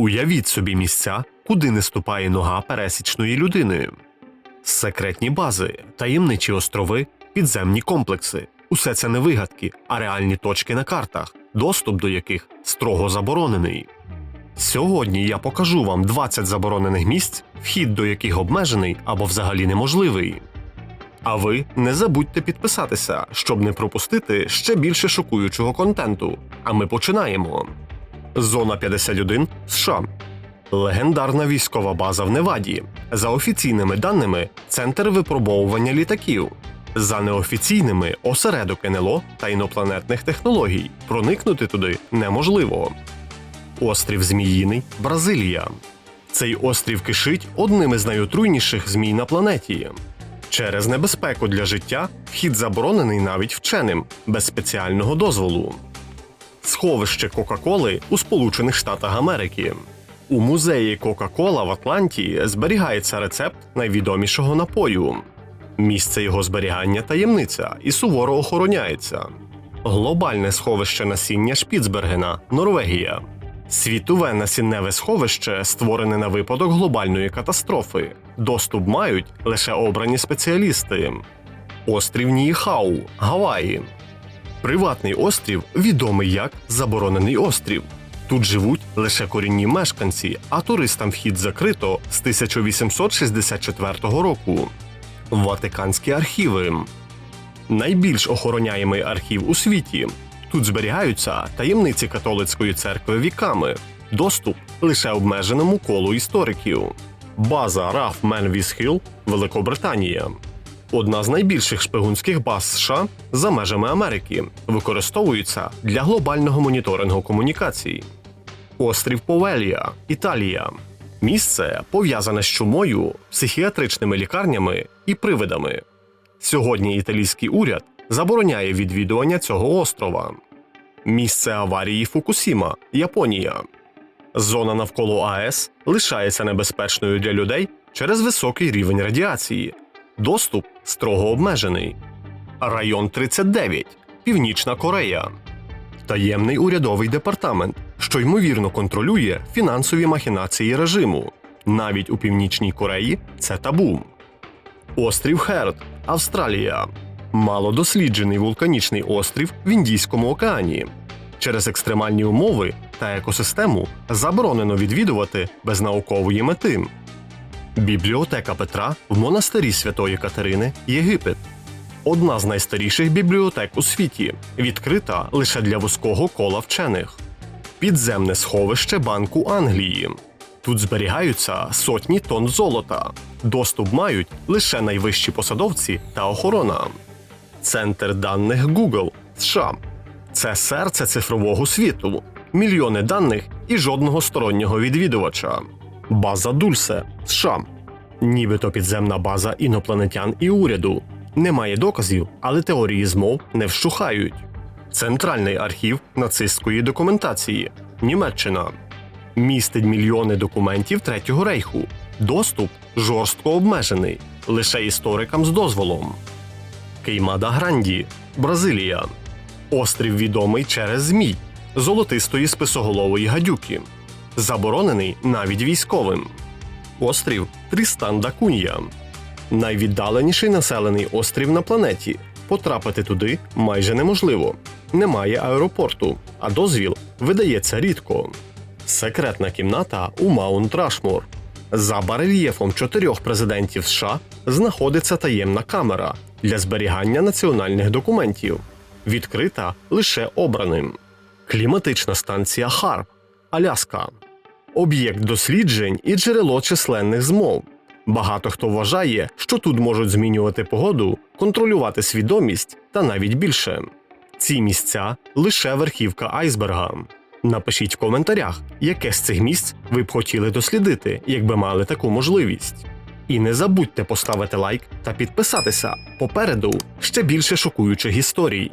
Уявіть собі місця, куди не ступає нога пересічної людини. Секретні бази, таємничі острови, підземні комплекси усе це не вигадки, а реальні точки на картах, доступ до яких строго заборонений. Сьогодні я покажу вам 20 заборонених місць, вхід до яких обмежений або взагалі неможливий. А ви не забудьте підписатися, щоб не пропустити ще більше шокуючого контенту. А ми починаємо. Зона 51 США. Легендарна військова база в Неваді. За офіційними даними, центр випробовування літаків. За неофіційними осередок НЛО та інопланетних технологій. Проникнути туди неможливо. Острів Зміїний, Бразилія. Цей острів кишить одним із найотруйніших змій на планеті. Через небезпеку для життя вхід заборонений навіть вченим без спеціального дозволу. Сховище Кока-Коли у Сполучених Штатах Америки. У музеї Кока-Кола в Атланті зберігається рецепт найвідомішого напою. Місце його зберігання таємниця і суворо охороняється. Глобальне сховище насіння Шпіцбергена, Норвегія. Світове насінневе сховище створене на випадок глобальної катастрофи. Доступ мають лише обрані спеціалісти. Острів Ніїхау, Гаваї. Приватний острів відомий як Заборонений острів. Тут живуть лише корінні мешканці, а туристам вхід закрито з 1864 року. Ватиканські архіви. Найбільш охороняємий архів у світі. Тут зберігаються таємниці католицької церкви віками, доступ лише обмеженому колу істориків. База RAF Менвіс Хілл, Великобританія. Одна з найбільших шпигунських баз США за межами Америки використовується для глобального моніторингу комунікацій. Острів Повелія, Італія. Місце пов'язане з чумою, психіатричними лікарнями і привидами. Сьогодні італійський уряд забороняє відвідування цього острова. Місце аварії Фукусіма, Японія. Зона навколо АЕС лишається небезпечною для людей через високий рівень радіації. Доступ строго обмежений. Район 39, Північна Корея. Таємний урядовий департамент, що ймовірно контролює фінансові махінації режиму. Навіть у Північній Кореї це табу. Острів Херд, Австралія. Малодосліджений вулканічний острів в Індійському океані. Через екстремальні умови та екосистему заборонено відвідувати без наукової мети. Бібліотека Петра в монастирі Святої Катерини, Єгипет. Одна з найстаріших бібліотек у світі, відкрита лише для вузького кола вчених. Підземне сховище Банку Англії. Тут зберігаються сотні тонн золота. Доступ мають лише найвищі посадовці та охорона. Центр даних Google США. Це серце цифрового світу, мільйони даних і жодного стороннього відвідувача. База Дульсе США. Нібито підземна база інопланетян і уряду. Немає доказів, але теорії змов не вщухають. Центральний архів нацистської документації Німеччина містить мільйони документів Третього рейху. Доступ жорстко обмежений лише історикам з дозволом. Кеймада Гранді, Бразилія. Острів відомий через змій, золотистої списоголової гадюки. Заборонений навіть військовим. Острів Трістан да Кунья. Найвіддаленіший населений острів на планеті. Потрапити туди майже неможливо. Немає аеропорту, а дозвіл видається рідко. Секретна кімната у Маунт Рашмор. За барельєфом чотирьох президентів США знаходиться таємна камера для зберігання національних документів, відкрита лише обраним. Кліматична станція Харп, Аляска. Об'єкт досліджень і джерело численних змов. Багато хто вважає, що тут можуть змінювати погоду, контролювати свідомість та навіть більше. Ці місця лише верхівка айсберга. Напишіть в коментарях, яке з цих місць ви б хотіли дослідити, якби мали таку можливість. І не забудьте поставити лайк та підписатися. Попереду ще більше шокуючих історій.